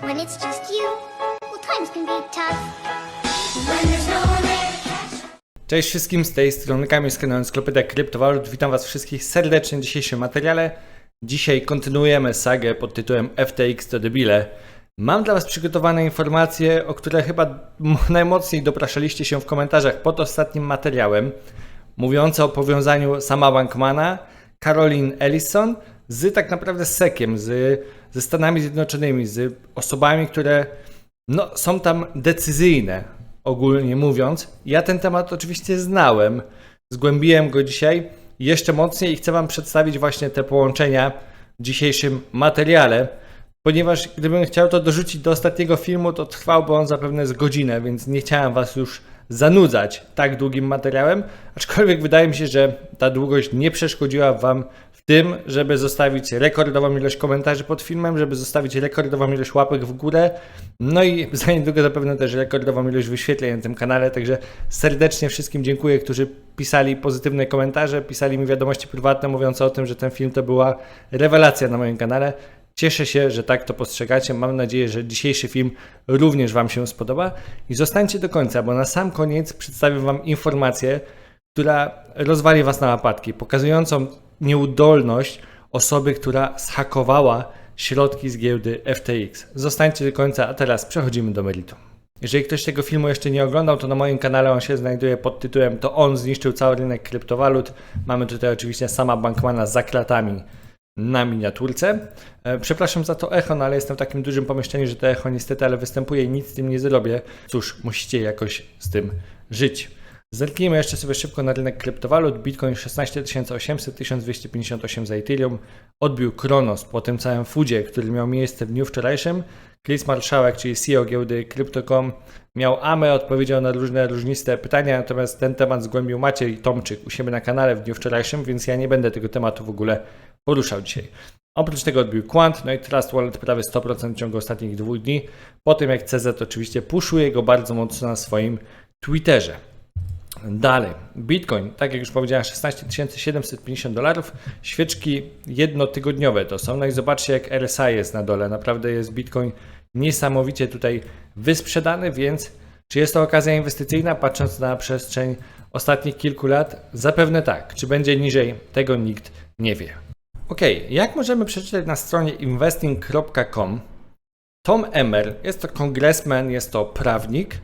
When it's just you, well, times can be tough. When there's no one there Cześć wszystkim, z tej strony Kamil z kanału Encyklopedja Kryptowalut. Witam Was wszystkich serdecznie w dzisiejszym materiale. Dzisiaj kontynuujemy sagę pod tytułem FTX to debile. Mam dla Was przygotowane informacje, o które chyba najmocniej dopraszaliście się w komentarzach pod ostatnim materiałem, mówiące o powiązaniu sama Bankmana, Caroline Ellison z tak naprawdę Sekiem, z, ze Stanami Zjednoczonymi, z osobami, które no, są tam decyzyjne, ogólnie mówiąc. Ja ten temat oczywiście znałem, zgłębiłem go dzisiaj jeszcze mocniej i chcę Wam przedstawić właśnie te połączenia w dzisiejszym materiale. Ponieważ gdybym chciał to dorzucić do ostatniego filmu, to trwałby on zapewne z godzinę, więc nie chciałem Was już zanudzać tak długim materiałem. Aczkolwiek wydaje mi się, że ta długość nie przeszkodziła Wam tym, żeby zostawić rekordową ilość komentarzy pod filmem, żeby zostawić rekordową ilość łapek w górę, no i za niedługo zapewne też rekordową ilość wyświetleń na tym kanale. Także serdecznie wszystkim dziękuję, którzy pisali pozytywne komentarze, pisali mi wiadomości prywatne mówiące o tym, że ten film to była rewelacja na moim kanale. Cieszę się, że tak to postrzegacie. Mam nadzieję, że dzisiejszy film również Wam się spodoba. I zostańcie do końca, bo na sam koniec przedstawię Wam informację, która rozwali Was na łapatki, pokazującą nieudolność osoby, która zhakowała środki z giełdy FTX. Zostańcie do końca, a teraz przechodzimy do meritum. Jeżeli ktoś tego filmu jeszcze nie oglądał, to na moim kanale on się znajduje pod tytułem To on zniszczył cały rynek kryptowalut. Mamy tutaj oczywiście sama Bankmana za kratami na miniaturce. E, Przepraszam za to echo, no ale jestem w takim dużym pomieszczeniu, że to echo niestety, ale występuje i nic z tym nie zrobię. Cóż, musicie jakoś z tym żyć. Zerknijmy jeszcze sobie szybko na rynek kryptowalut. Bitcoin 16 800, 1258 za Ethereum. Odbił Kronos po tym całym foodzie, który miał miejsce w dniu wczorajszym. Chris Marszałek, czyli CEO giełdy Crypto.com, miał AME, odpowiedział na różne różniste pytania, natomiast ten temat zgłębił Maciej Tomczyk u siebie na kanale w dniu wczorajszym, więc ja nie będę tego tematu w ogóle poruszał dzisiaj. Oprócz tego odbił Quant, no i Trust Wallet prawie 100% w ciągu ostatnich dwóch dni, po tym jak CZ oczywiście puszuje go bardzo mocno na swoim Twitterze. Dalej, Bitcoin, tak jak już powiedziałem, 16 750 dolarów. Świeczki jednotygodniowe to są. No i zobaczcie, jak RSI jest na dole. Naprawdę jest Bitcoin niesamowicie tutaj wysprzedany, więc czy jest to okazja inwestycyjna, patrząc na przestrzeń ostatnich kilku lat? Zapewne tak. Czy będzie niżej? Tego nikt nie wie. Ok, jak możemy przeczytać na stronie investing.com, Tom Emmer, jest to kongresmen, jest to prawnik,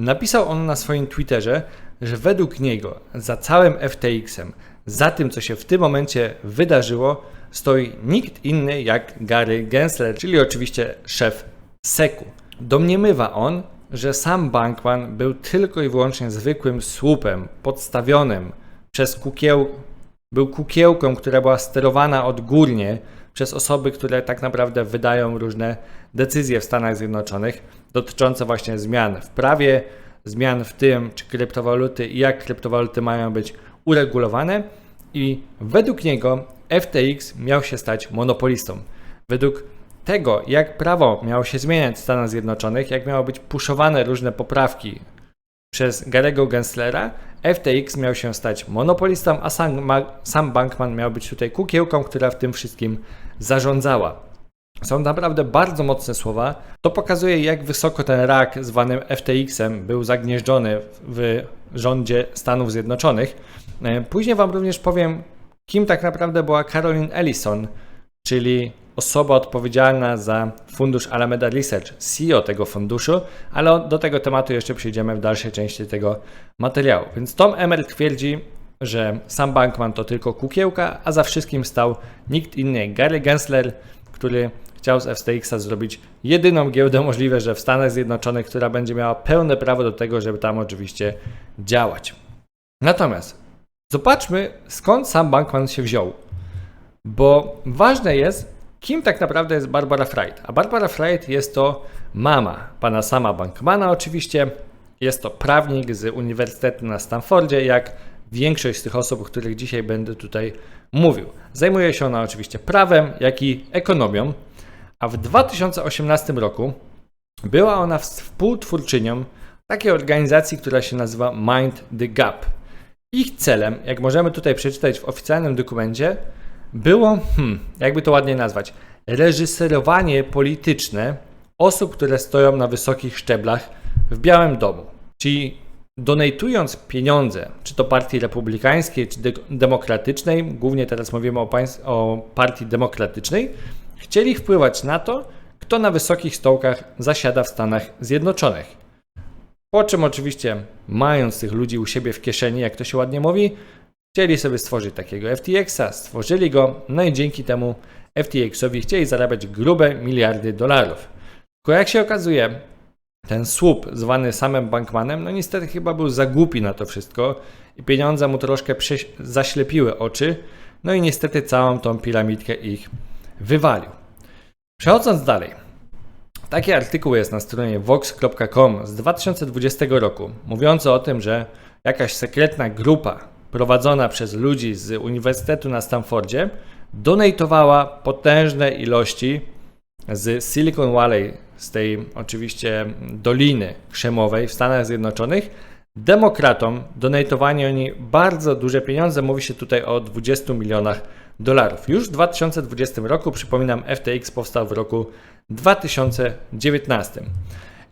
Napisał on na swoim Twitterze, że według niego za całym FTX-em, za tym co się w tym momencie wydarzyło, stoi nikt inny jak Gary Gensler, czyli oczywiście szef SEC-u. Domniemywa on, że sam Bankman był tylko i wyłącznie zwykłym słupem podstawionym przez kukieł, był kukiełką, która była sterowana odgórnie przez osoby, które tak naprawdę wydają różne decyzje w Stanach Zjednoczonych dotyczące właśnie zmian w prawie, zmian w tym, czy kryptowaluty i jak kryptowaluty mają być uregulowane. I według niego FTX miał się stać monopolistą. Według tego, jak prawo miało się zmieniać w Stanach Zjednoczonych, jak miały być puszowane różne poprawki przez Garego Genslera, FTX miał się stać monopolistą, a sam, ma, sam Bankman miał być tutaj kukiełką, która w tym wszystkim zarządzała. Są naprawdę bardzo mocne słowa. To pokazuje, jak wysoko ten rak zwanym FTX-em był zagnieżdżony w rządzie Stanów Zjednoczonych. E, Później Wam również powiem, kim tak naprawdę była Caroline Ellison, czyli osoba odpowiedzialna za fundusz Alameda Research, CEO tego funduszu, ale do tego tematu jeszcze przejdziemy w dalszej części tego materiału. Więc Tom Emmer twierdzi, że sam Bankman to tylko kukiełka, a za wszystkim stał nikt inny jak Gary Gensler, który chciał z FTX-a zrobić jedyną giełdę możliwe, że w Stanach Zjednoczonych, która będzie miała pełne prawo do tego, żeby tam oczywiście działać. Natomiast zobaczmy, skąd sam Bankman się wziął. Bo ważne jest, kim tak naprawdę jest Barbara Fried. A Barbara Fried jest to mama pana sama Bankmana oczywiście. Jest to prawnik z Uniwersytetu na Stanfordzie, jak większość z tych osób, o których dzisiaj będę tutaj mówił. Zajmuje się ona oczywiście prawem, jak i ekonomią, a w 2018 roku była ona współtwórczynią takiej organizacji, która się nazywa Mind the Gap. Ich celem, jak możemy tutaj przeczytać w oficjalnym dokumencie, było, hmm, jakby to ładnie nazwać, reżyserowanie polityczne osób, które stoją na wysokich szczeblach w Białym Domu. Czyli donatując pieniądze, czy to partii republikańskiej, czy de- demokratycznej, głównie teraz mówimy o, o partii demokratycznej, chcieli wpływać na to, kto na wysokich stołkach zasiada w Stanach Zjednoczonych. Po czym oczywiście, mając tych ludzi u siebie w kieszeni, jak to się ładnie mówi, chcieli sobie stworzyć takiego FTX-a, stworzyli go, no i dzięki temu FTX-owi chcieli zarabiać grube miliardy dolarów. Tylko jak się okazuje, ten słup zwany samym Bankmanem, no niestety chyba był za głupi na to wszystko i pieniądze mu troszkę zaślepiły oczy, no i niestety całą tą piramidkę ich wywalił. Przechodząc dalej, Taki artykuł jest na stronie vox.com z 2020 roku, mówiący o tym, że jakaś sekretna grupa prowadzona przez ludzi z Uniwersytetu na Stanfordzie donatowała potężne ilości z Silicon Valley, z tej oczywiście doliny krzemowej w Stanach Zjednoczonych, demokratom donatowali oni bardzo duże pieniądze, mówi się tutaj o 20 milionach dolarów. Już w 2020 roku, przypominam, FTX powstał w roku 2019.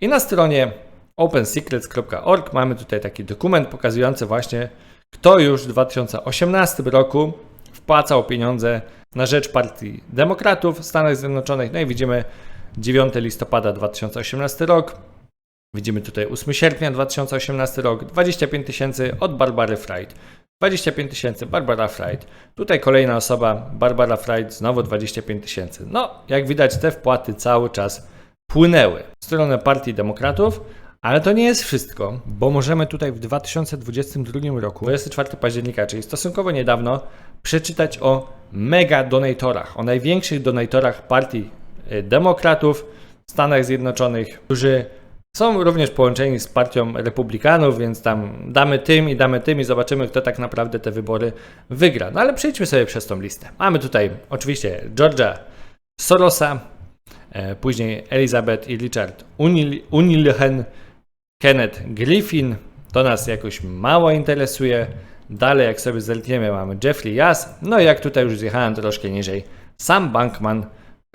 I na stronie opensecrets.org mamy tutaj taki dokument pokazujący właśnie, kto już w 2018 roku wpłacał pieniądze na rzecz partii demokratów w Stanach Zjednoczonych. No i widzimy 9 listopada 2018 rok, Widzimy tutaj 8 sierpnia 2018 rok, 25 tysięcy od Barbary Fried. 25 tysięcy Barbara Fried. Tutaj kolejna osoba, Barbara Fried, znowu 25 tysięcy. No, jak widać, te wpłaty cały czas płynęły w stronę Partii Demokratów, ale to nie jest wszystko, bo możemy tutaj w 2022 roku, 24 października, czyli stosunkowo niedawno, przeczytać o mega donatorach, o największych donatorach Partii y, Demokratów w Stanach Zjednoczonych, którzy są również połączeni z partią republikanów, więc tam damy tym i damy tym i zobaczymy, kto tak naprawdę te wybory wygra. No ale przejdźmy sobie przez tą listę. Mamy tutaj oczywiście Georgia Sorosa, e, później Elizabeth i Richard Unil- Unilhen, Kenneth Griffin, to nas jakoś mało interesuje. Dalej, jak sobie zerkniemy, mamy Jeffrey Yass, no i jak tutaj już zjechałem troszkę niżej, Sam Bankman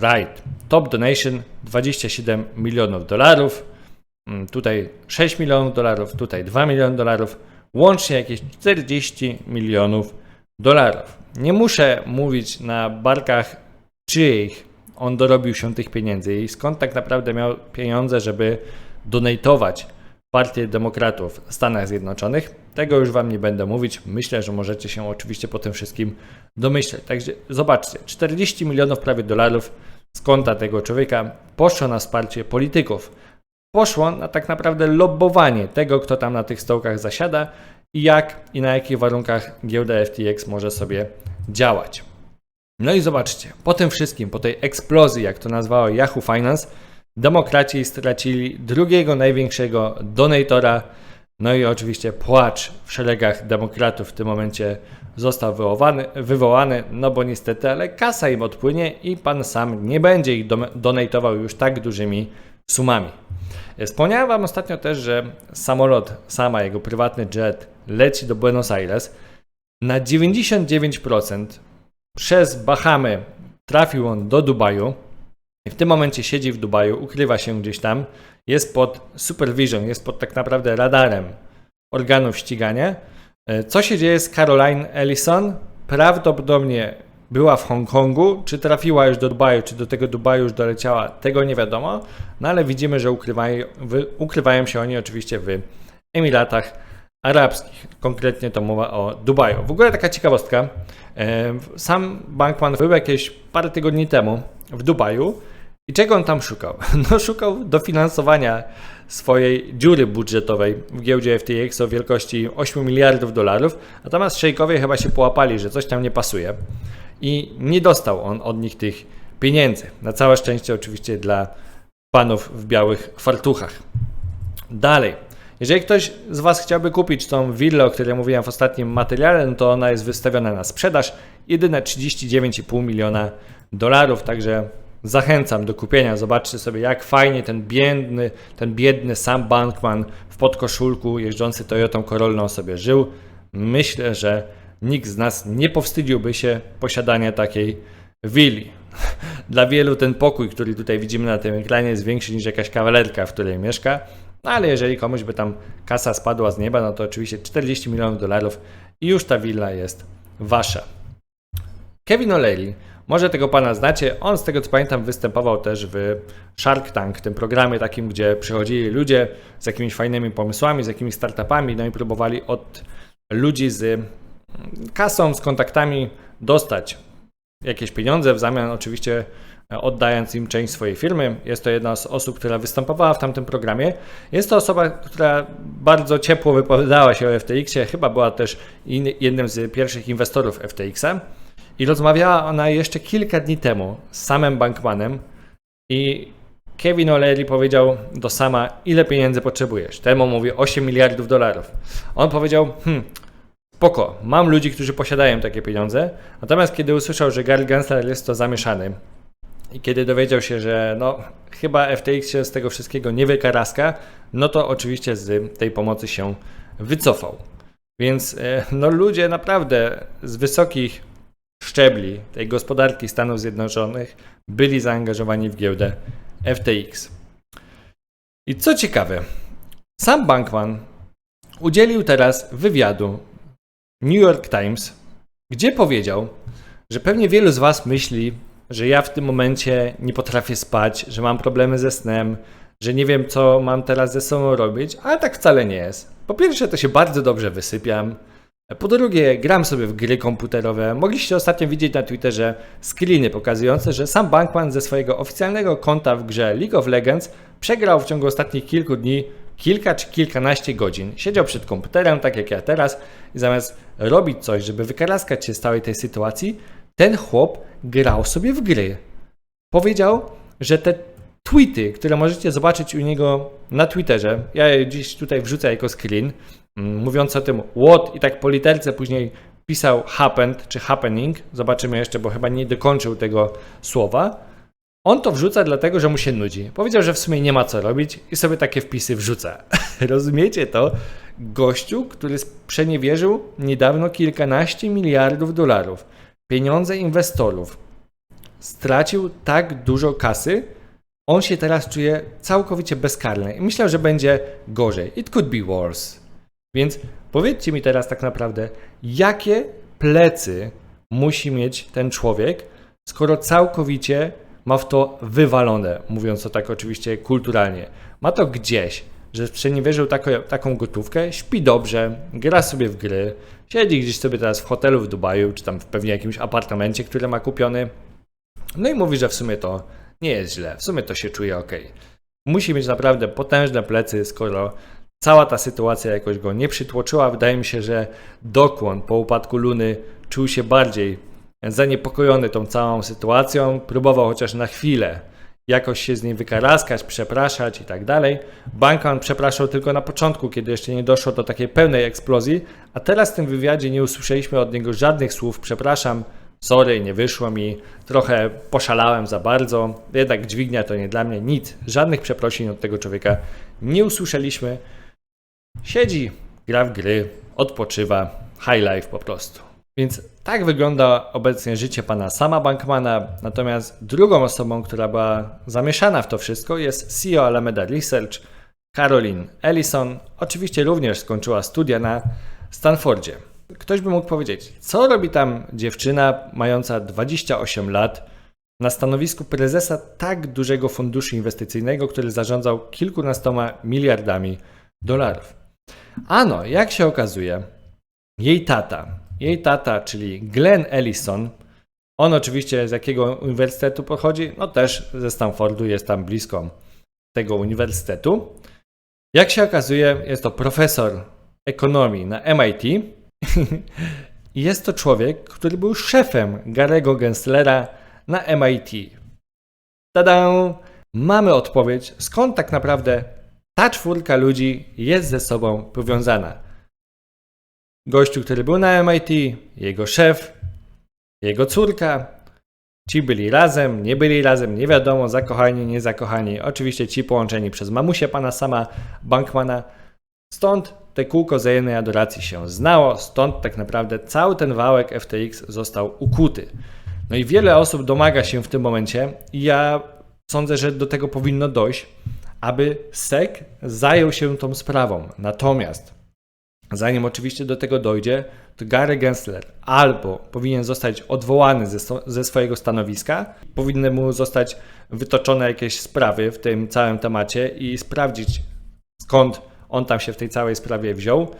Fried. Top donation 27 milionów dolarów. Mm, Tutaj 6 milionów dolarów, tutaj 2 miliony dolarów, łącznie jakieś 40 milionów dolarów. Nie muszę mówić na barkach czyich on dorobił się tych pieniędzy i skąd tak naprawdę miał pieniądze, żeby donatować Partię Demokratów w Stanach Zjednoczonych. Tego już Wam nie będę mówić. Myślę, że możecie się oczywiście po tym wszystkim domyśleć. Także zobaczcie, 40 milionów prawie dolarów z konta tego człowieka poszło na wsparcie polityków poszło na tak naprawdę lobbowanie tego, kto tam na tych stołkach zasiada i jak i na jakich warunkach giełda FTX może sobie działać. No i zobaczcie, po tym wszystkim, po tej eksplozji, jak to nazwało Yahoo Finance, demokraci stracili drugiego największego donatora, no i oczywiście płacz w szeregach demokratów w tym momencie został wywołany, wywołany, no bo niestety, ale kasa im odpłynie i pan sam nie będzie ich donatował już tak dużymi sumami. Wspomniałem Wam ostatnio też, że samolot, sama jego prywatny jet leci do Buenos Aires. Na 99% przez Bahamy trafił on do Dubaju. I w tym momencie siedzi w Dubaju, ukrywa się gdzieś tam, jest pod supervision, jest pod tak naprawdę radarem organów ścigania. E, Co się dzieje z Caroline Ellison? Prawdopodobnie była w Hongkongu, czy trafiła już do Dubaju, czy do tego Dubaju już doleciała, tego nie wiadomo, no ale widzimy, że ukrywają, ukrywają się oni oczywiście w Emiratach Arabskich. Konkretnie to mowa o Dubaju. W ogóle taka ciekawostka. e, Sam Bankman był jakieś parę tygodni temu w Dubaju i czego on tam szukał? No szukał dofinansowania swojej dziury budżetowej w giełdzie FTX o wielkości 8 miliardów dolarów, natomiast szejkowie chyba się połapali, że coś tam nie pasuje i nie dostał on od nich tych pieniędzy. Na całe szczęście oczywiście dla panów w białych fartuchach. Dalej. Jeżeli ktoś z Was chciałby kupić tą willę, o której mówiłem w ostatnim materiale, no to ona jest wystawiona na sprzedaż. Jedyne 39,5 miliona dolarów, także zachęcam do kupienia. Zobaczcie sobie, jak fajnie ten biedny, ten biedny Sam Bankman w podkoszulku jeżdżący Toyotą Corollą sobie żył. Myślę, że nikt z nas nie powstydziłby się posiadania takiej willi. Dla wielu ten pokój, który tutaj widzimy na tym ekranie, jest większy niż jakaś kawalerka, w której mieszka. No ale jeżeli komuś by tam kasa spadła z nieba, no to oczywiście 40 milionów dolarów i już ta willa jest wasza. Kevin O'Leary, może tego pana znacie, on z tego co pamiętam występował też w Shark Tank, tym programie takim, gdzie przychodzili ludzie z jakimiś fajnymi pomysłami, z jakimiś startupami, no i próbowali od ludzi z kasą, z kontaktami dostać jakieś pieniądze, w zamian oczywiście e, oddając im część swojej firmy. Jest to jedna z osób, która występowała w tamtym programie. Jest to osoba, która bardzo ciepło wypowiadała się o FTX-ie, chyba była też jednym z pierwszych inwestorów FTX-a. I rozmawiała ona jeszcze kilka dni temu z samym Bankmanem i Kevin O'Leary powiedział do Sama, ile pieniędzy potrzebujesz. Temu mówi 8 miliardów dolarów. On powiedział, hmm, spoko, mam ludzi, którzy posiadają takie pieniądze, natomiast kiedy usłyszał, że Gary Gensler jest to zamieszany i kiedy dowiedział się, że no, chyba FTX się z tego wszystkiego nie wykaraska, no to oczywiście z tej pomocy się wycofał. Więc e, no, ludzie naprawdę z wysokich szczebli tej gospodarki Stanów Zjednoczonych byli zaangażowani w giełdę FTX. I co ciekawe, sam Bankman udzielił teraz wywiadu New York Times, gdzie powiedział, że pewnie wielu z Was myśli, że ja w tym momencie nie potrafię spać, że mam problemy ze snem, że nie wiem, co mam teraz ze sobą robić, ale tak wcale nie jest. Po pierwsze, to się bardzo dobrze wysypiam. Po drugie, gram sobie w gry komputerowe. Mogliście ostatnio widzieć na Twitterze screeny pokazujące, że sam Bankman ze swojego oficjalnego konta w grze League of Legends przegrał w ciągu ostatnich kilku dni kilka czy kilkanaście godzin. Siedział przed komputerem, tak jak ja teraz, i zamiast robić coś, żeby wykaraskać się z całej tej sytuacji, ten chłop grał sobie w gry. Powiedział, że te tweety, które możecie zobaczyć u niego na Twitterze, ja je gdzieś tutaj wrzucę jako screen, mm, mówiąc o tym what i tak po literce później pisał happened czy happening, zobaczymy jeszcze, bo chyba nie dokończył tego słowa. On to wrzuca dlatego, że mu się nudzi. Powiedział, że w sumie nie ma co robić i sobie takie wpisy wrzuca. Rozumiecie to? Gościu, który przeniewierzył niedawno kilkanaście miliardów dolarów, pieniądze inwestorów, stracił tak dużo kasy, on się teraz czuje całkowicie bezkarny i myślał, że będzie gorzej. It could be worse. Więc powiedzcie mi teraz tak naprawdę, jakie plecy musi mieć ten człowiek, skoro całkowicie ma w to wywalone, mówiąc to tak oczywiście kulturalnie. Ma to gdzieś, że przeniewierzył taką, taką gotówkę, śpi dobrze, gra sobie w gry, siedzi gdzieś sobie teraz w hotelu w Dubaju, czy tam w pewnie jakimś apartamencie, który ma kupiony. No i mówi, że w sumie to nie jest źle, w sumie to się czuje ok. Musi mieć naprawdę potężne plecy, skoro cała ta sytuacja jakoś go nie przytłoczyła. Wydaje mi się, że Dokłon po upadku Luny czuł się bardziej zaniepokojony tą całą sytuacją, próbował chociaż na chwilę jakoś się z niej wykaraskać, przepraszać i tak dalej. Bankman przepraszał tylko na początku, kiedy jeszcze nie doszło do takiej pełnej eksplozji, a teraz w tym wywiadzie nie usłyszeliśmy od niego żadnych słów przepraszam, sorry, nie wyszło mi, trochę poszalałem za bardzo, jednak dźwignia to nie dla mnie, nic, żadnych przeprosin od tego człowieka nie usłyszeliśmy. Siedzi, gra w gry, odpoczywa, high life po prostu. Więc tak wygląda obecnie życie pana sama Bankmana. Natomiast drugą osobą, która była zamieszana w to wszystko, jest CEO Alameda Research, Caroline Ellison. Oczywiście również skończyła studia na Stanfordzie. Ktoś by mógł powiedzieć, co robi tam dziewczyna mająca 28 lat na stanowisku prezesa tak dużego funduszu inwestycyjnego, który zarządzał kilkunastoma miliardami dolarów. Ano, jak się okazuje, jej tata, jej tata, czyli Glenn Ellison, on oczywiście z jakiego uniwersytetu pochodzi? No też ze Stanfordu, jest tam blisko tego uniwersytetu. Jak się okazuje, jest to profesor ekonomii na MIT. Jest to człowiek, który był szefem Garego Genslera na MIT. Tada! Mamy odpowiedź, skąd tak naprawdę ta czwórka ludzi jest ze sobą powiązana. Gościu, który był na MIT, jego szef, jego córka. Ci byli razem, nie byli razem, nie wiadomo, zakochani, nie zakochani. Oczywiście ci połączeni przez mamusię pana sama Bankmana. Stąd te kółko wzajemnej adoracji się znało, stąd tak naprawdę cały ten wałek FTX został ukuty. No i wiele osób domaga się w tym momencie i ja sądzę, że do tego powinno dojść, aby SEC zajął się tą sprawą. Natomiast zanim oczywiście do tego dojdzie, to Gary Gensler albo powinien zostać odwołany ze, ze swojego stanowiska, powinny mu zostać wytoczone jakieś sprawy w tym całym temacie i sprawdzić skąd on tam się w tej całej sprawie wziął,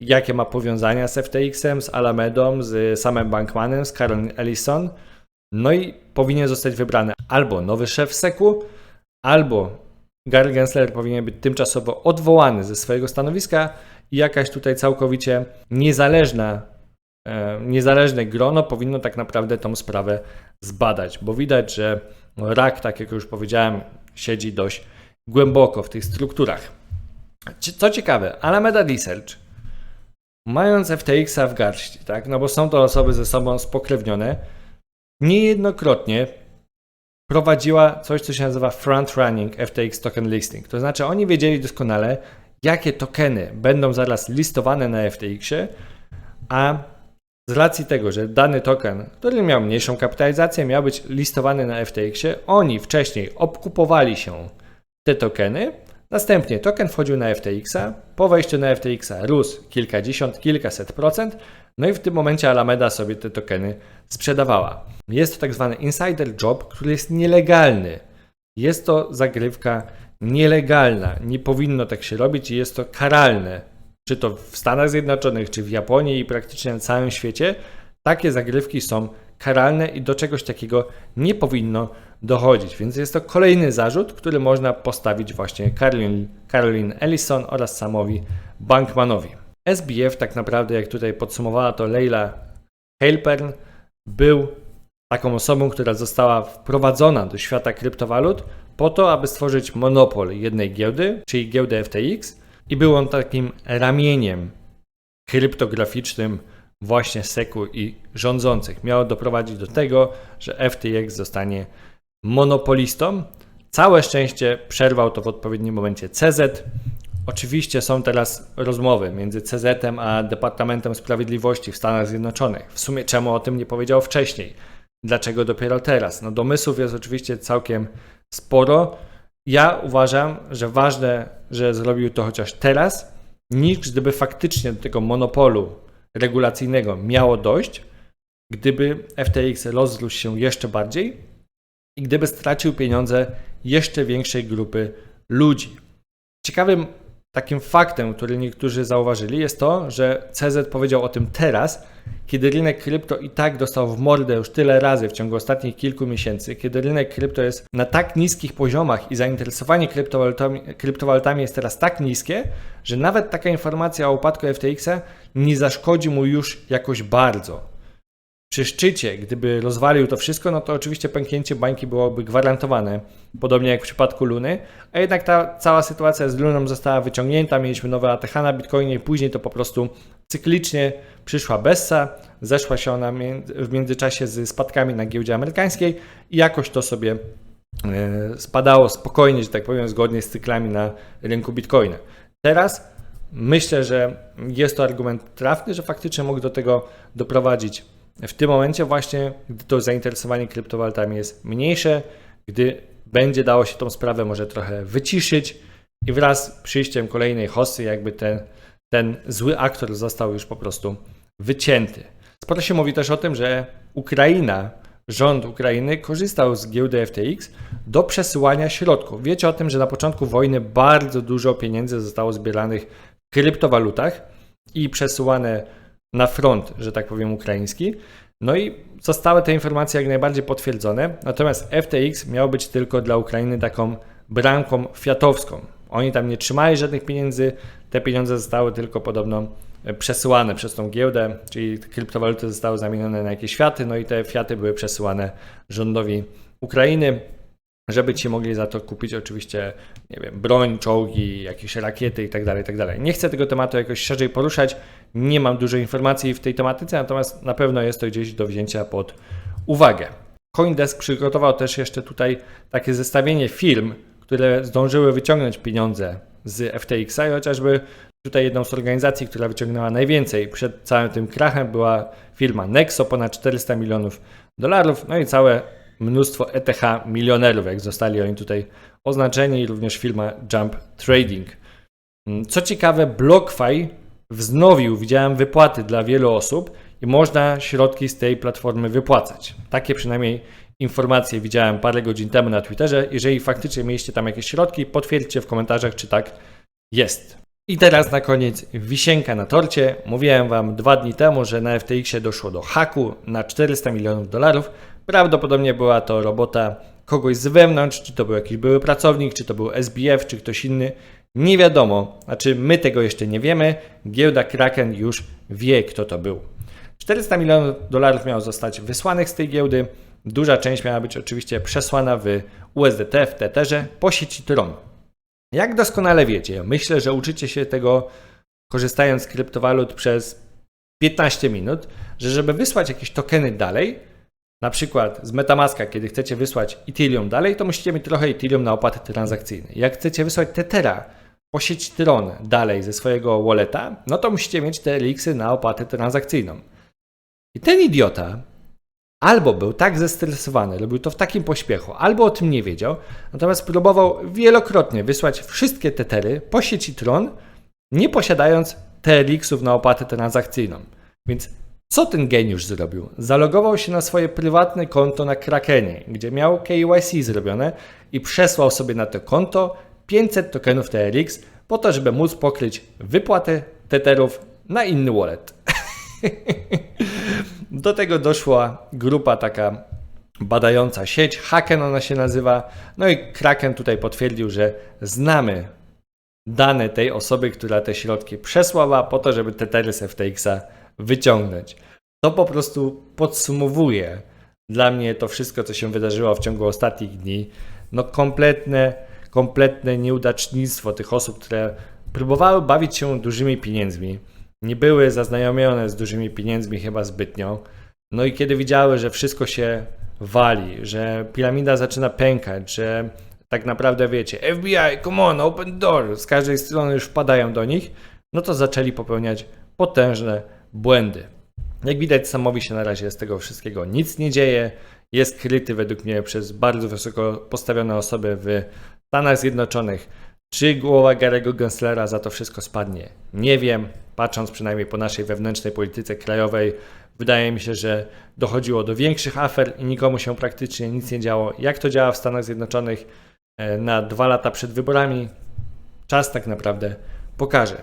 jakie ma powiązania z FTX-em, z Alamedą, z samym Bankmanem, z Carolyn Ellison. No i powinien zostać wybrany albo nowy szef SEC-u, albo Gary Gensler powinien być tymczasowo odwołany ze swojego stanowiska i jakaś tutaj całkowicie niezależna, e, niezależne grono powinno tak naprawdę tą sprawę zbadać, bo widać, że rak, tak jak już powiedziałem, siedzi dość głęboko w tych strukturach. Co ciekawe, Alameda Research, mając FTX-a w garści, tak, no bo są to osoby ze sobą spokrewnione, niejednokrotnie prowadziła coś, co się nazywa front running FTX token listing. To znaczy oni wiedzieli doskonale, jakie tokeny będą zaraz listowane na FTX-ie, a z racji tego, że dany token, który miał mniejszą kapitalizację, miał być listowany na FTX-ie, oni wcześniej obkupowali się te tokeny, następnie token wchodził na FTX-a, po wejściu na FTX-a rósł kilkadziesiąt, kilkaset procent, no i w tym momencie Alameda sobie te tokeny sprzedawała. Jest to tak zwany insider job, który jest nielegalny. Jest to zagrywka nielegalna. Nie powinno tak się robić i jest to karalne. Czy to w Stanach Zjednoczonych, czy w Japonii i praktycznie na całym świecie, takie zagrywki są karalne i do czegoś takiego nie powinno dochodzić. Więc jest to kolejny zarzut, który można postawić właśnie Caroline, Caroline Ellison oraz samowi Bankmanowi. SBF tak naprawdę, jak tutaj podsumowała to Leila Halpern, był taką osobą, która została wprowadzona do świata kryptowalut po to, aby stworzyć monopol jednej giełdy, czyli giełdy FTX i był on takim ramieniem kryptograficznym właśnie SEC-u i rządzących. Miało doprowadzić do tego, że FTX zostanie monopolistą. Całe szczęście przerwał to w odpowiednim momencie CZ. Oczywiście są teraz rozmowy między CZ a Departamentem Sprawiedliwości w Stanach Zjednoczonych. W sumie czemu o tym nie powiedział wcześniej? Dlaczego dopiero teraz? No domysłów jest oczywiście całkiem sporo. Ja uważam, że ważne, że zrobił to chociaż teraz, niż gdyby faktycznie do tego monopolu regulacyjnego miało dojść, gdyby FTX rozrósł się jeszcze bardziej i gdyby stracił pieniądze jeszcze większej grupy ludzi. Ciekawym takim faktem, który niektórzy zauważyli, jest to, że CZ powiedział o tym teraz, kiedy rynek krypto i tak dostał w mordę już tyle razy w ciągu ostatnich kilku miesięcy, kiedy rynek krypto jest na tak niskich poziomach i zainteresowanie kryptowalutami, kryptowalutami jest teraz tak niskie, że nawet taka informacja o upadku FTX-a nie zaszkodzi mu już jakoś bardzo. Przy szczycie, gdyby rozwalił to wszystko, no to oczywiście pęknięcie bańki byłoby gwarantowane, podobnie jak w przypadku Luny, a jednak ta cała sytuacja z Luną została wyciągnięta, mieliśmy nowe ATH na Bitcoinie później to po prostu cyklicznie przyszła Bessa, zeszła się ona w międzyczasie z spadkami na giełdzie amerykańskiej i jakoś to sobie e, spadało spokojnie, że tak powiem, zgodnie z cyklami na rynku Bitcoina. Teraz myślę, że jest to argument trafny, że faktycznie mógł do tego doprowadzić w tym momencie właśnie, gdy to zainteresowanie kryptowalutami jest mniejsze, gdy będzie dało się tą sprawę może trochę wyciszyć i wraz z przyjściem kolejnej hossy jakby ten, ten zły aktor został już po prostu wycięty. Sporo się mówi też o tym, że Ukraina, rząd Ukrainy korzystał z giełdy FTX do przesyłania środków. Wiecie o tym, że na początku wojny bardzo dużo pieniędzy zostało zbieranych w kryptowalutach i przesyłane na front, że tak powiem, ukraiński. No i zostały te informacje jak najbardziej potwierdzone. Natomiast FTX miał być tylko dla Ukrainy taką bramką fiatowską. Oni tam nie trzymali żadnych pieniędzy, te pieniądze zostały tylko podobno e, przesyłane przez tą giełdę, czyli kryptowaluty zostały zamienione na jakieś fiaty, no i te fiaty były przesyłane rządowi Ukrainy, żeby ci mogli za to kupić oczywiście, nie wiem, broń, czołgi, jakieś rakiety itd., itd. Nie chcę tego tematu jakoś szerzej poruszać, nie mam dużo informacji w tej tematyce, natomiast na pewno jest to gdzieś do wzięcia pod uwagę. Coindesk przygotował też jeszcze tutaj takie zestawienie firm, które zdążyły wyciągnąć pieniądze z FTX-a i chociażby tutaj jedną z organizacji, która wyciągnęła najwięcej przed całym tym krachem była firma Nexo, ponad 400 milionów dolarów, no i całe mnóstwo ETH milionerów, jak zostali oni tutaj oznaczeni, również firma Jump Trading. Mm, Co ciekawe, BlockFi wznowił, widziałem wypłaty dla wielu osób i można środki z tej platformy wypłacać. Takie przynajmniej informacje widziałem parę godzin temu na Twitterze. Jeżeli faktycznie mieliście tam jakieś środki, potwierdźcie w komentarzach, czy tak jest. I teraz na koniec wisienka na torcie. Mówiłem Wam dwa dni temu, że na FTX-ie doszło do haku na 400 milionów dolarów. Prawdopodobnie była to robota kogoś z wewnątrz, czy to był jakiś były pracownik, czy to był SBF, czy ktoś inny. Nie wiadomo, znaczy my tego jeszcze nie wiemy. Giełda Kraken już wie, kto to był. 400 milionów dolarów miało zostać wysłanych z tej giełdy. Duża część miała być oczywiście przesłana w USDT, w Tetherze po sieci Tron. Jak doskonale wiecie, myślę, że uczycie się tego korzystając z kryptowalut przez 15 minut, że żeby wysłać jakieś tokeny dalej, na przykład z Metamaska, kiedy chcecie wysłać Ethereum dalej, to musicie mieć trochę Ethereum na opłaty transakcyjne. Jak chcecie wysłać Tethera po sieci Tron dalej ze swojego walleta, no to musicie mieć te elixy na opłatę transakcyjną. I ten idiota albo był tak zestresowany, robił to w takim pośpiechu, albo o tym nie wiedział, natomiast próbował wielokrotnie wysłać wszystkie tetery po sieci Tron, nie posiadając TLX-ów na opłatę transakcyjną. Więc co ten geniusz zrobił? Zalogował się na swoje prywatne konto na Krakenie, gdzie miał KYC zrobione i przesłał sobie na to konto 500 tokenów TRX po to, żeby móc pokryć wypłatę teterów na inny wallet. Do tego doszła grupa taka badająca sieć, Haken ona się nazywa. No i Kraken tutaj potwierdził, że znamy dane tej osoby, która te środki przesłała po to, żeby Tetery z FTX-a wyciągnąć. To po prostu podsumowuje dla mnie to wszystko, co się wydarzyło w ciągu ostatnich dni. No kompletne, kompletne nieudacznictwo tych osób, które próbowały bawić się dużymi pieniędzmi. Nie były zaznajomione z dużymi pieniędzmi chyba zbytnio. No i kiedy widziały, że wszystko się wali, że piramida zaczyna pękać, że tak naprawdę wiecie, FBI, come on, open door, z każdej strony już wpadają do nich, no to zaczęli popełniać potężne błędy. Jak widać, samowi się na razie z tego wszystkiego nic nie dzieje. Jest kryty według mnie przez bardzo wysoko postawione osoby w Stanach Zjednoczonych. Czy głowa Garego Genslera za to wszystko spadnie? Nie wiem. Patrząc przynajmniej po naszej wewnętrznej polityce krajowej, wydaje mi się, że dochodziło do większych afer i nikomu się praktycznie nic nie działo. Jak to działa w Stanach Zjednoczonych e, na dwa lata przed wyborami? Czas tak naprawdę pokaże.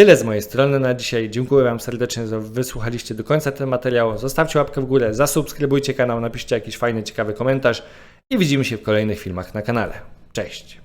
Tyle z mojej strony na dzisiaj. Dziękuję Wam serdecznie, że wysłuchaliście do końca ten materiał. Zostawcie łapkę w górę, zasubskrybujcie kanał, napiszcie jakiś fajny, ciekawy komentarz i widzimy się w kolejnych filmach na kanale. Cześć!